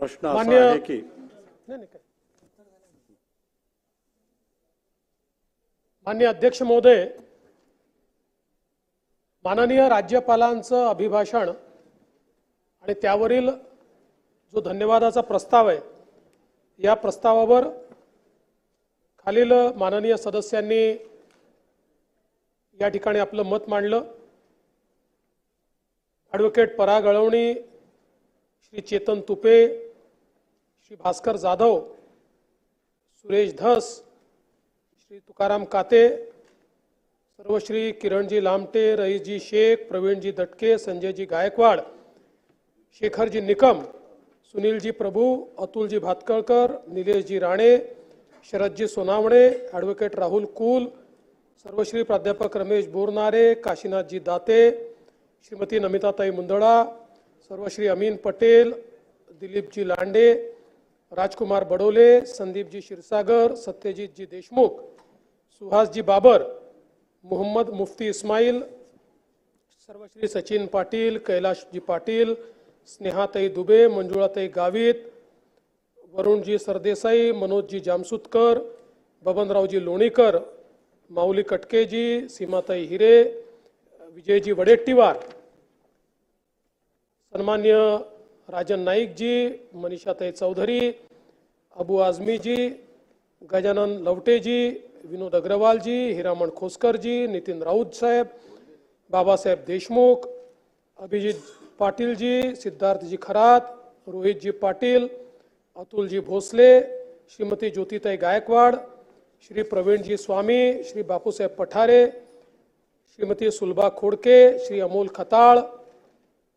प्रश्न असा मान्य- आहे की मान्य अध्यक्ष महोदय माननीय राज्यपालांचं अभिभाषण आणि त्यावरील जो धन्यवादाचा प्रस्ताव आहे या प्रस्तावावर खालील माननीय सदस्यांनी या ठिकाणी आपलं मत मांडलं. ॲडव्होकेट पराग अळवणी श्री चेतन तुपे श्री भास्कर जाधव सुरेश धस श्री तुकाराम काते सर्वश्री किरणजी लामटे रईजी शेख प्रवीणजी दटके संजयजी गायकवाड शेखरजी निकम सुनीलजी प्रभू अतुलजी भातकळकर निलेशजी राणे शरदजी सोनावणे ॲडव्होकेट राहुल कुल सर्वश्री प्राध्यापक रमेश बोरनारे काशीनाथजी दाते श्रीमती नमिताताई मुंदळा सर्वश्री अमीन पटेल दिलीपजी लांडे राजकुमार बडोले संदीपजी क्षीरसागर सत्यजितजी देशमुख सुहासजी बाबर मोहम्मद मुफ्ती इस्माईल सर्वश्री सचिन पाटील कैलाशजी पाटील स्नेहाताई दुबे मंजुळाताई गावित वरुणजी सरदेसाई मनोजजी जामसुतकर बबनरावजी लोणीकर माऊली कटकेजी सीमाताई हिरे विजयजी वडेट्टीवार. सन्मान्य राजन नाईकजी मनीषाताई चौधरी अबू आझमीजी गजानन लवटेजी विनोद अग्रवालजी हिरामण खोसकरजी नितीन राऊत साहेब बाबासाहेब देशमुख अभिजित पाटीलजी सिद्धार्थजी खरात रोहितजी पाटील अतुलजी भोसले श्रीमती ज्योतिताई गायकवाड श्री प्रवीणजी स्वामी श्री बापूसाहेब पठारे श्रीमती सुलभा खोडके श्री अमोल खताळ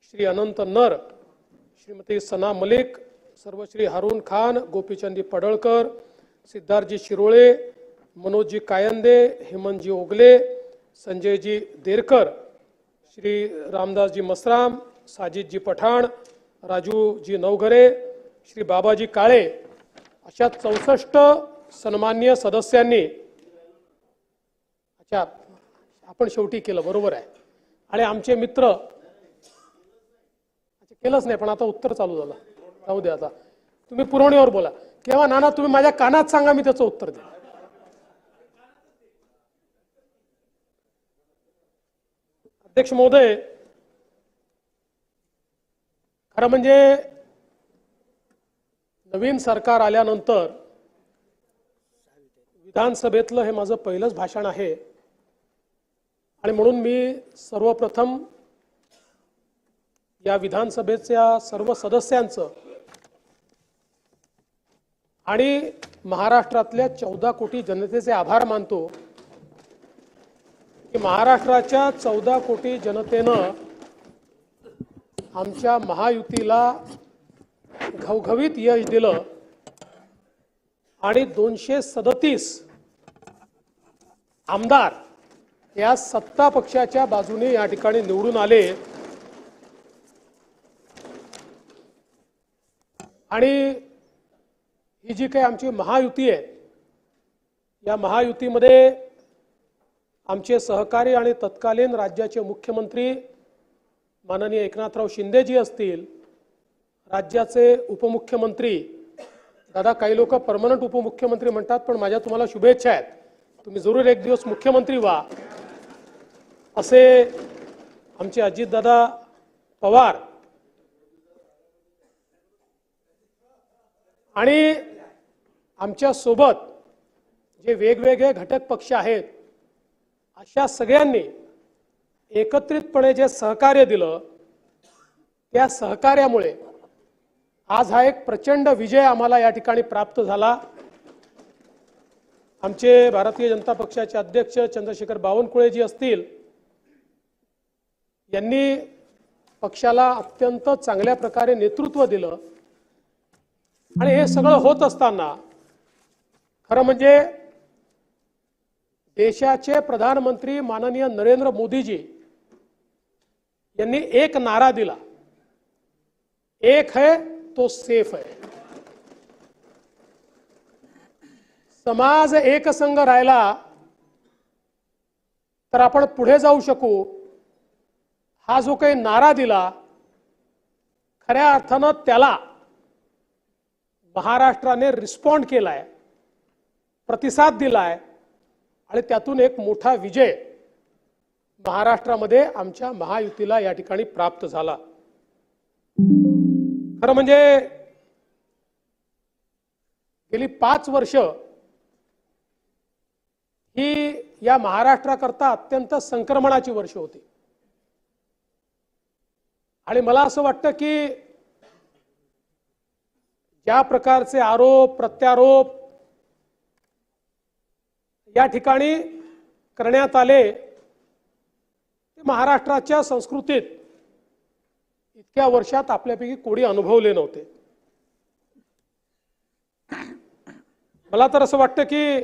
श्री अनंत नर श्रीमती सना मलिक सर्वश्री हारून खान गोपीचंदी पडळकर सिद्धार्थजी शिरोळे मनोजजी कायंदे हेमंतजी ओगले संजयजी देरकर श्री रामदासजी मसराम साजिदजी पठाण राजूजी नवघरे श्री बाबाजी काळे अशा चौसष्ट सन्मान्य सदस्यांनी अच्छा आपण शेवटी केलं बरोबर आहे. आणि आमचे मित्र केलंच नाही पण आता उत्तर चालू झालं. जाऊ दे आता. तुम्ही पुरवणीवर बोला. केव्हा नाना तुम्ही माझ्या कानात सांगा मी त्याचं उत्तर दे अध्यक्ष महोदय खरं म्हणजे नवीन सरकार आल्यानंतर विधानसभेतलं हे माझं पहिलंच भाषण आहे. आणि म्हणून मी सर्वप्रथम या विधानसभेच्या सर्व सदस्यांचं आणि महाराष्ट्रातल्या चौदा कोटी जनतेचे आभार मानतो की महाराष्ट्राच्या चौदा कोटी जनतेनं आमच्या महायुतीला घवघवीत यश दिलं आणि दोनशे सदतीस आमदार या सत्ता पक्षाच्या बाजूने या ठिकाणी निवडून आले. आणि ही जी काही आमची महायुती आहे या महायुतीमध्ये आमचे सहकारी आणि तत्कालीन राज्याचे मुख्यमंत्री माननीय एकनाथराव शिंदेजी असतील राज्याचे उपमुख्यमंत्री दादा काही लोक परमनंट उपमुख्यमंत्री म्हणतात पण माझ्या तुम्हाला शुभेच्छा आहेत. तुम्ही जरूर एक दिवस मुख्यमंत्री व्हा. असे आमचे अजितदादा पवार आणि आमच्यासोबत जे वेगवेगळे घटक पक्ष आहेत अशा सगळ्यांनी एकत्रितपणे जे सहकार्य दिलं त्या सहकार्यामुळे आज हा एक प्रचंड विजय आम्हाला या ठिकाणी प्राप्त झाला. आमचे भारतीय जनता पक्षाचे अध्यक्ष चंद्रशेखर बावनकुळेजी असतील यांनी पक्षाला अत्यंत चांगल्या प्रकारे नेतृत्व दिलं. आणि हे सगळं होत असताना खरं म्हणजे देशाचे प्रधानमंत्री माननीय नरेंद्र मोदीजी यांनी एक नारा दिला. एक है तो सेफ है. समाज एकसंघ राहिला तर आपण पुढे जाऊ शकू. हा जो काही नारा दिला खऱ्या अर्थानं त्याला महाराष्ट्राने रिस्पॉन्ड केलाय प्रतिसाद दिलाय आणि त्यातून एक मोठा विजय महाराष्ट्रामध्ये आमच्या महायुतीला या ठिकाणी प्राप्त झाला. खरं म्हणजे गेली पाच वर्ष ही या महाराष्ट्राकरता अत्यंत संक्रमणाची वर्ष होती. आणि मला असं वाटतं की त्या प्रकारचे आरोप प्रत्यारोप या ठिकाणी करण्यात आले. ते महाराष्ट्राच्या संस्कृतीत इतक्या वर्षात आपल्यापैकी कोणी अनुभवले नव्हते. मला तर असं वाटतं की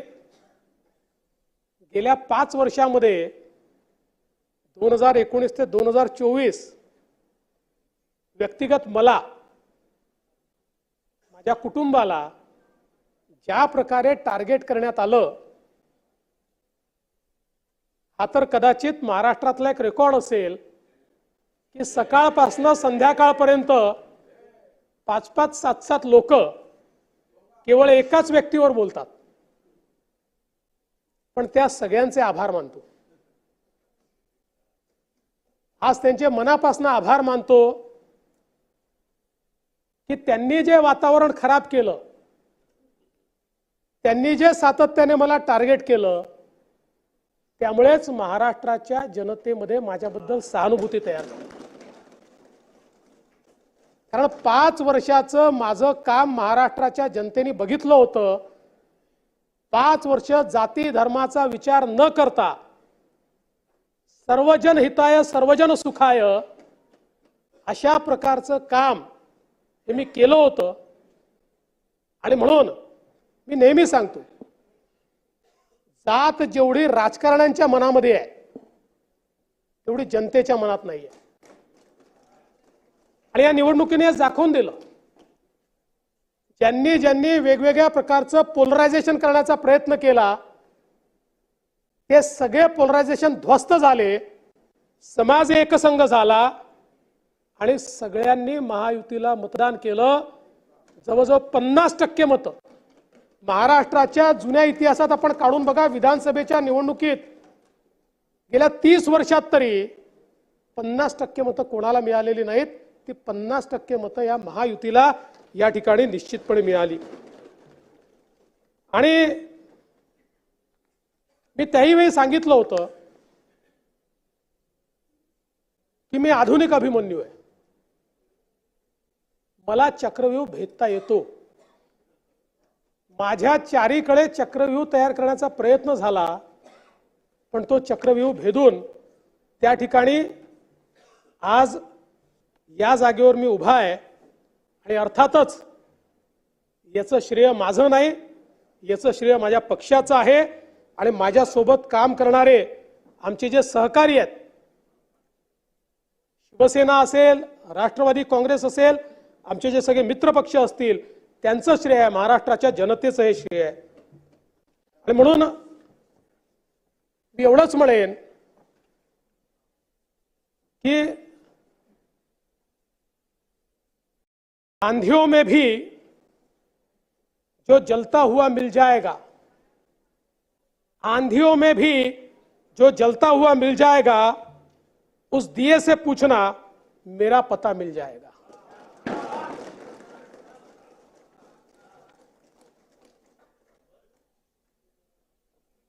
गेल्या पाच वर्षामध्ये दोन हजार एकोणीस ते दोन हजार चोवीस व्यक्तिगत मला त्या कुटुंबाला ज्या प्रकारे टार्गेट करण्यात आलं हा तर कदाचित महाराष्ट्रातला एक रेकॉर्ड असेल की सकाळपासनं संध्याकाळपर्यंत पाच पाच सात सात लोक केवळ एकाच व्यक्तीवर बोलतात. पण त्या सगळ्यांचे आभार मानतो. आज त्यांचे मनापासून आभार मानतो. की त्यांनी जे वातावरण खराब केलं त्यांनी जे सातत्याने मला टार्गेट केलं त्यामुळेच महाराष्ट्राच्या जनतेमध्ये माझ्याबद्दल सहानुभूती तयार झाली. कारण पाच वर्षाचं माझं काम महाराष्ट्राच्या जनतेने बघितलं होतं. पाच वर्ष जाती धर्माचा विचार न करता सर्वजन हिताय सर्वजन सुखाय अशा प्रकारचं काम हे मी केलं होतं. आणि म्हणून मी नेहमी सांगतो जात जेवढी राजकारण्यांच्या मनामध्ये आहे तेवढी जनतेच्या मनात नाही आहे. आणि या निवडणुकीने दाखवून दिलं ज्यांनी ज्यांनी वेगवेगळ्या प्रकारचं पोलरायझेशन करण्याचा प्रयत्न केला ते सगळे पोलरायझेशन ध्वस्त झाले समाज एकसंघ झाला आणि सगळ्यांनी महायुतीला मतदान केलं. जवळजवळ पन्नास टक्के मतं. महाराष्ट्राच्या जुन्या इतिहासात आपण काढून बघा विधानसभेच्या निवडणुकीत गेल्या तीस वर्षात तरी पन्नास टक्के मतं कोणाला मिळालेली नाहीत. ती पन्नास टक्के मतं या महायुतीला या ठिकाणी निश्चितपणे मिळाली. आणि मी त्याही वेळी सांगितलं होतं की मी आधुनिक अभिमन्यू आहे. मला चक्रव्यूह भेदता येतो. माझ्या चारीकडे चक्रव्यूह तयार करण्याचा प्रयत्न झाला पण तो चक्रव्यूह भेदून त्या ठिकाणी आज या जागेवर मी उभा आहे आणि अर्थातच याचं श्रेय माझं नाही याचं श्रेय माझ्या पक्षाचं आहे आणि माझ्यासोबत काम करणारे आमचे जे सहकारी आहेत शिवसेना असेल राष्ट्रवादी काँग्रेस असेल आमचे जे सगळे मित्रपक्ष असतील, त्यांचं श्रेय आहे, महाराष्ट्राच्या जनतेचं हे श्रेय आहे. आणि म्हणून मी एवढंच म्हणेन की आंधियों में भी जो जलता हुआ मिल जाएगा आंधियों में भी जो जलता हुआ मिल जाएगा, उस दिए से पूछना मेरा पता मिल जाएगा।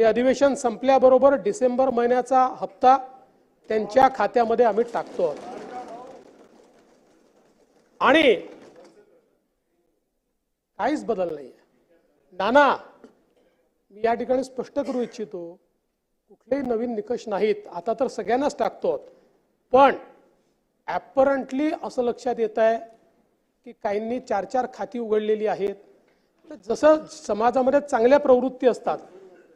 हे अधिवेशन संपल्याबरोबर डिसेंबर महिन्याचा हप्ता त्यांच्या खात्यामध्ये आम्ही टाकतो. आणि काहीच बदल नाही नाना मी या ठिकाणी स्पष्ट करू इच्छितो कुठलेही नवीन निकष नाहीत. आता तर सगळ्यांनाच टाकतो. पण ॲपरंटली असं लक्षात येत आहे की काहींनी चार चार खाती उघडलेली आहेत. जसं समाजामध्ये चांगल्या प्रवृत्ती असतात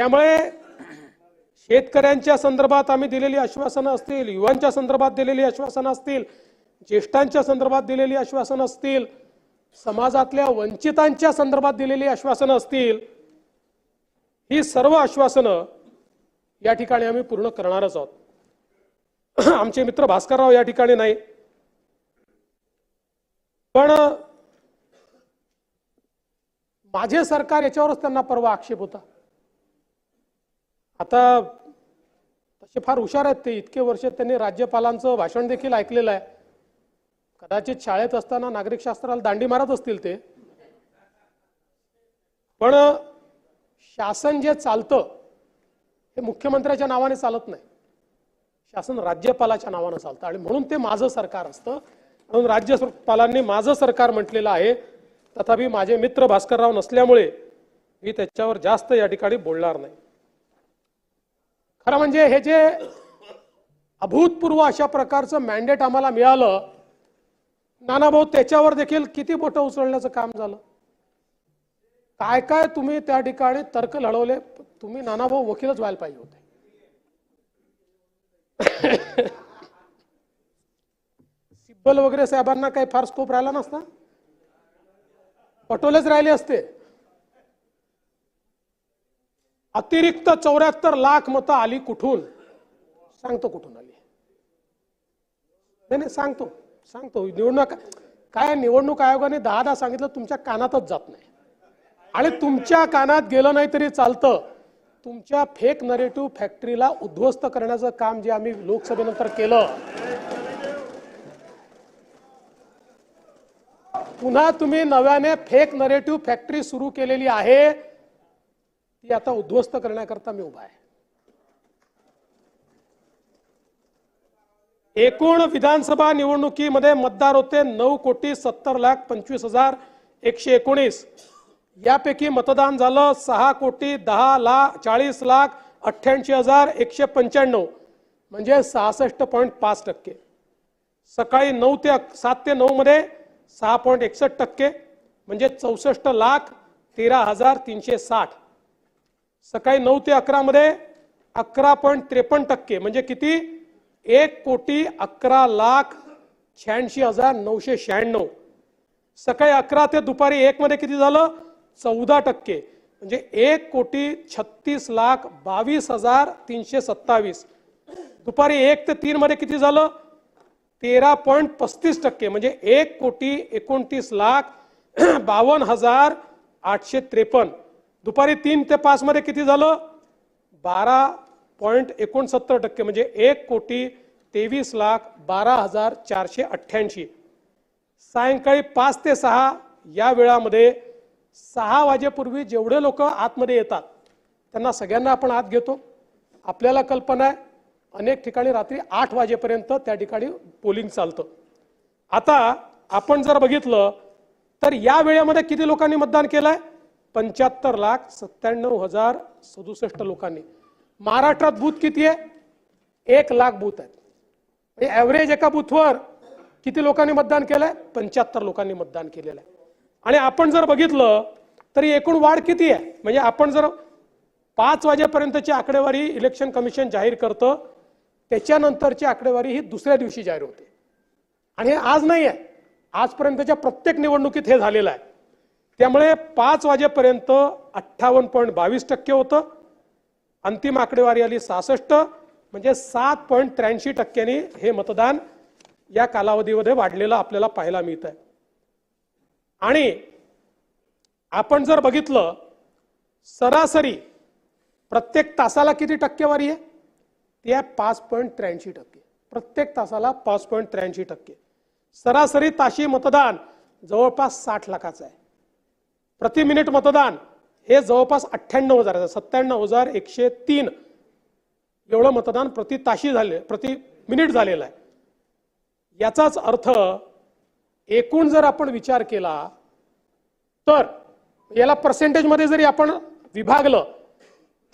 त्यामुळे शेतकऱ्यांच्या संदर्भात आम्ही दिलेली आश्वासनं असतील युवांच्या संदर्भात दिलेली आश्वासनं असतील ज्येष्ठांच्या संदर्भात दिलेली आश्वासनं असतील समाजातल्या वंचितांच्या संदर्भात दिलेली आश्वासनं असतील ही सर्व आश्वासनं या ठिकाणी आम्ही पूर्ण करणारच आहोत. आमचे मित्र भास्करराव या ठिकाणी नाही. पण माझे सरकार याच्यावरच त्यांना परवा आक्षेप होता. आता तसे फार हुशार आहेत ते इतके वर्ष त्यांनी राज्यपालांचं भाषण देखील ऐकलेलं आहे. कदाचित शाळेत असताना नागरिक शास्त्राला दांडी मारत असतील ते. पण शासन जे चालतं हे मुख्यमंत्र्याच्या नावाने चालत नाही. शासन राज्यपालाच्या नावानं चालतं. आणि म्हणून ते माझं सरकार असतं. म्हणून राज्यपालांनी माझं सरकार म्हटलेलं आहे. तथापि माझे मित्र भास्करराव नसल्यामुळे मी त्याच्यावर जास्त या ठिकाणी बोलणार नाही. खरं म्हणजे हे जे अभूतपूर्व अशा प्रकारचं मॅन्डेट आम्हाला मिळालं नानाभाऊ त्याच्यावर देखील किती बोटं उचलण्याचं काम झालं? काय काय तुम्ही त्या ठिकाणी तर्क लढवले तुम्ही नानाभाऊ वकीलच व्हायला पाहिजे होते. सिब्बल वगैरे साहेबांना काही फार स्कोप राहिला नसता? पटोलेच राहिले असते. अतिरिक्त चौऱ्याहत्तर लाख मतं आली कुठून? सांगतो कुठून आली? नाही नाही सांगतो. सांगतो. निवडणूक काय निवडणूक आयोगाने दहा दहा सांगितलं तुमच्या कानातच जात नाही. आणि तुमच्या कानात गेलं नाही तरी चालतं. तुमच्या फेक नरेटिव्ह फॅक्टरीला उद्ध्वस्त करण्याचं काम जे आम्ही लोकसभेनंतर केलं. पुन्हा तुम्ही नव्याने फेक नरेटिव्ह फॅक्टरी सुरू केलेली आहे. ती आता उद्ध्वस्त करण्याकरता मी उभा आहे. एकूण विधानसभा निवडणुकीमध्ये मतदार होते नऊ कोटी सत्तर लाख पंचवीस हजार एकशे एकोणीस. यापैकी मतदान झालं सहा कोटी दहा लाख चाळीस लाख अठ्ठ्याऐंशी हजार एकशे पंच्याण्णव. म्हणजे सहासष्ट पॉईंट पाच टक्के. सकाळी नऊ ते सात ते नऊ मध्ये सहा पॉईंट एकसष्ट टक्के. म्हणजे चौसष्ट लाख तेरा हजार तीनशे साठ. सकाळी नऊ ते अकरामध्ये अकरा पॉईंट त्रेपन्न टक्के म्हणजे किती? एक कोटी अकरा लाख शहाऐंशी हजार नऊशे शहाण्णव. सकाळी अकरा ते दुपारी एकमध्ये किती झालं? चौदा टक्के. म्हणजे एक कोटी छत्तीस लाख बावीस हजार तीनशे सत्तावीस. दुपारी एक ते तीनमध्ये किती झालं? तेरा पॉईंट पस्तीस टक्के म्हणजे एक कोटी एकोणतीस लाख बावन्न हजार आठशे त्रेपन्न. दुपारी तीन ते पाच मध्ये किती झालं? बारा पॉईंट एकोणसत्तर टक्के म्हणजे एक कोटी तेवीस लाख बारा हजार चारशे अठ्ठ्याऐंशी. सायंकाळी पाच ते सहा या वेळामध्ये सहा वाजेपूर्वी जेवढे लोक आतमध्ये येतात त्यांना सगळ्यांना आपण आत घेतो. आपल्याला कल्पना आहे अनेक ठिकाणी रात्री आठ वाजेपर्यंत त्या ठिकाणी पोलिंग चालतं. आता आपण जर बघितलं तर या वेळेमध्ये किती लोकांनी मतदान केलं आहे पंच्याहत्तर लाख सत्त्याण्णव हजार सदुसष्ट लोकांनी. महाराष्ट्रात बूथ किती आहे? एक लाख बूथ आहेत. म्हणजे ॲव्हरेज एका बूथवर किती लोकांनी मतदान केलं आहे पंच्याहत्तर लोकांनी मतदान केलेलं आहे. आणि आपण जर बघितलं तरी एकूण वाढ किती आहे? म्हणजे आपण जर पाच वाजेपर्यंतची आकडेवारी इलेक्शन कमिशन जाहीर करतं त्याच्यानंतरची आकडेवारी ही दुसऱ्या दिवशी जाहीर होते. आणि हे आज नाही आहे आजपर्यंतच्या प्रत्येक निवडणुकीत हे झालेलं आहे. त्यामुळे पाच वाजेपर्यंत अठ्ठावन्न पॉईंट बावीस टक्के होतं. अंतिम आकडेवारी आली सहासष्ट म्हणजे सात पॉईंट त्र्याऐंशी टक्क्यांनी हे मतदान या कालावधीमध्ये वाढलेलं आपल्याला पाहायला मिळत आहे आणि आपण जर बघितलं सरासरी प्रत्येक तासाला किती टक्केवारी आहे? ती आहे पाच पॉईंट त्र्याऐंशी टक्के. प्रत्येक तासाला पाच पॉईंट त्र्याऐंशी टक्के. सरासरी ताशी मतदान जवळपास साठ लाखाचं आहे. प्रति मिनिट मतदान हे जवळपास अठ्ठ्याण्णव हजार सत्त्याण्णव हजार एकशे तीन एवढं मतदान प्रति ताशी झाले प्रति मिनिट झालेलं आहे. याचाच अर्थ एकूण जर आपण विचार केला तर याला पर्सेंटेजमध्ये जरी आपण विभागलं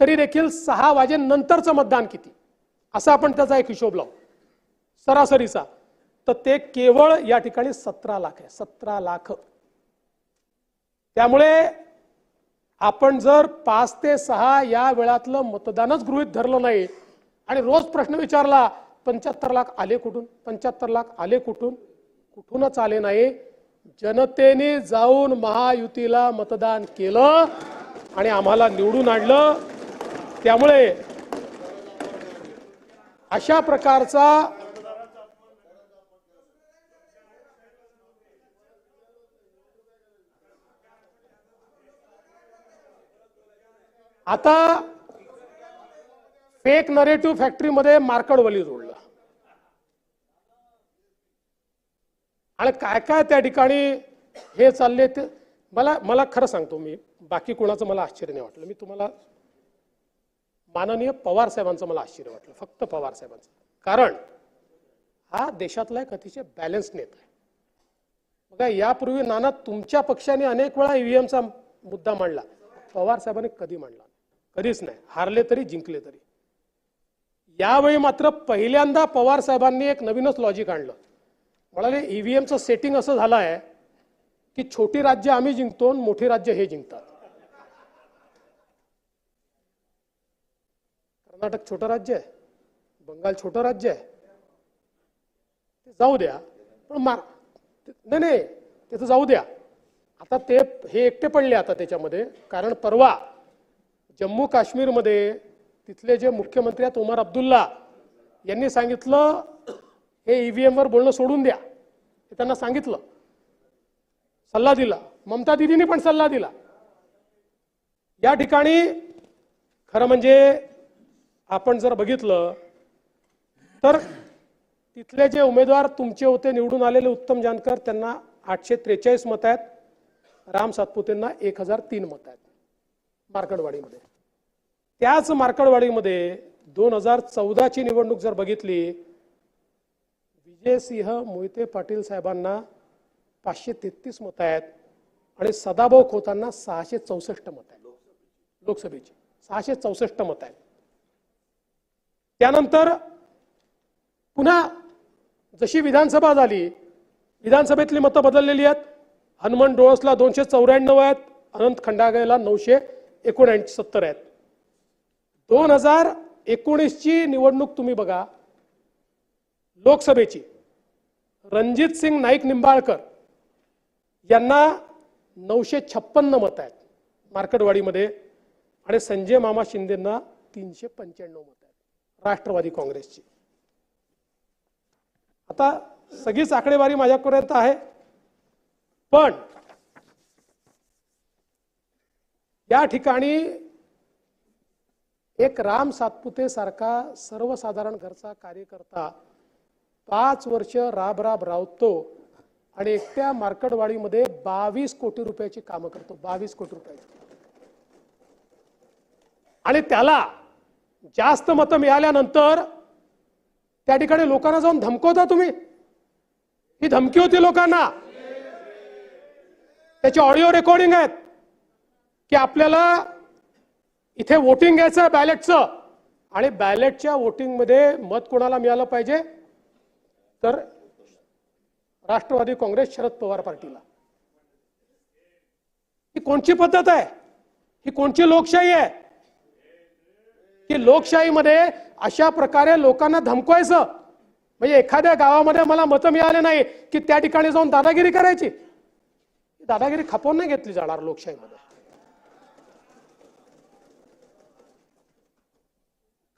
तरी देखील सहा वाजेनंतरचं मतदान किती? असा आपण त्याचा एक हिशोब लावू. सरासरीचा. तर ते केवळ या ठिकाणी सतरा लाख आहे. सतरा लाख. त्यामुळे आपण जर पाच ते सहा या वेळातलं मतदानच गृहित धरलं नाही आणि रोज प्रश्न विचारला पंच्याहत्तर लाख आले कुठून? पंच्याहत्तर लाख आले कुठून? कुठूनच आले नाही. जनतेने जाऊन महायुतीला मतदान केलं आणि आम्हाला निवडून आणलं. त्यामुळे अशा प्रकारचा आता फेक नरेटिव्ह फॅक्टरीमध्ये मार्कडवली जोडलं. आणि काय काय त्या ठिकाणी हे चालले ते मला मला खरं सांगतो मी बाकी कोणाचं मला आश्चर्य नाही वाटलं. मी तुम्हाला माननीय पवार साहेबांचं मला आश्चर्य वाटलं फक्त पवार साहेबांचं. कारण हा देशातला एक अतिशय बॅलन्स नेता आहे. बघा यापूर्वी नाना तुमच्या पक्षाने अनेक वेळा ईव्हीएमचा मुद्दा मांडला. पवार साहेबांनी कधी मांडला? कधीच नाही. हारले तरी जिंकले तरी. यावेळी मात्र पहिल्यांदा पवार साहेबांनी एक नवीनच लॉजिक आणलं. म्हणाले ईव्हीएमचं सेटिंग असं झालं आहे की छोटी राज्य आम्ही जिंकतो आणि मोठी राज्य हे जिंकतात. कर्नाटक छोटं राज्य आहे. बंगाल छोटं राज्य आहे. ते जाऊ द्या. पण मार नाही नाही ते तर जाऊ द्या. आता ते हे एकटे पडले आता त्याच्यामध्ये. कारण परवा जम्मू काश्मीरमध्ये तिथले जे मुख्यमंत्री आहेत उमर अब्दुल्ला यांनी सांगितलं हे ईव्हीएम वर बोलणं सोडून द्या. हे त्यांना सांगितलं. सल्ला दिला. ममता दिदींनी पण सल्ला दिला. या ठिकाणी खरं म्हणजे आपण जर बघितलं तर तिथले जे उमेदवार तुमचे होते निवडून आलेले उत्तम जानकर त्यांना आठशे त्रेचाळीस मत आहेत. राम सातपुतेंना एक हजार तीन मत आहेत. मार्कडवाडीमध्ये. त्याच मार्कडवाडीमध्ये दोन हजार चौदाची निवडणूक जर बघितली विजयसिंह मोहिते पाटील साहेबांना पाचशे तेहतीस मतं आहेत आणि सदाभाऊ खोतांना सहाशे चौसष्ट मत आहेत. लोकसभेची. सहाशे चौसष्ट मत आहेत. त्यानंतर पुन्हा जशी विधानसभा झाली विधानसभेतली मतं बदललेली आहेत. हनुमान डोळसला दोनशे चौऱ्याण्णव आहेत अनंत खंडागेला नऊशे एकोणऐंशी सत्तर आहेत. दोन हजार एकोणीसची निवडणूक तुम्ही बघा. लोकसभेची. रणजित सिंग नाईक निंबाळकर यांना नऊशे छप्पन्न मत आहेत मार्केटवाडीमध्ये आणि संजय मामा शिंदेंना तीनशे पंच्याण्णव मत आहेत राष्ट्रवादी काँग्रेसची. आता सगळीच आकडेवारी माझ्यापर्यंत आहे. पण त्या ठिकाणी एक राम सातपुते सारखा सर्वसाधारण घरचा कार्यकर्ता पाच वर्ष राब राब रावतो आणि एकट्या मार्कडवाडीमध्ये बावीस कोटी रुपयाची कामं करतो बावीस कोटी रुपयाची. आणि त्याला जास्त मतं मिळाल्यानंतर त्या ठिकाणी लोकांना जाऊन धमकवता तुम्ही? ही धमकी होती लोकांना. त्याची ऑडिओ रेकॉर्डिंग आहेत. की आपल्याला इथे वोटिंग घ्यायचं आहे बॅलेटचं आणि बॅलेटच्या वोटिंगमध्ये मत कोणाला मिळालं पाहिजे? तर राष्ट्रवादी काँग्रेस शरद पवार पार्टीला. ही कोणची पद्धत आहे? ही कोणची लोकशाही आहे? की लोकशाहीमध्ये अशा प्रकारे लोकांना धमकवायचं? म्हणजे एखाद्या गावामध्ये मला मतं मिळाले नाही की त्या ठिकाणी जाऊन दादागिरी करायची? दादागिरी खपवून नाही घेतली जाणार लोकशाहीमध्ये.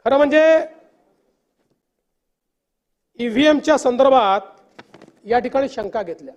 खरं म्हणजे ईव्हीएमच्या संदर्भात या ठिकाणी शंका घेतल्या.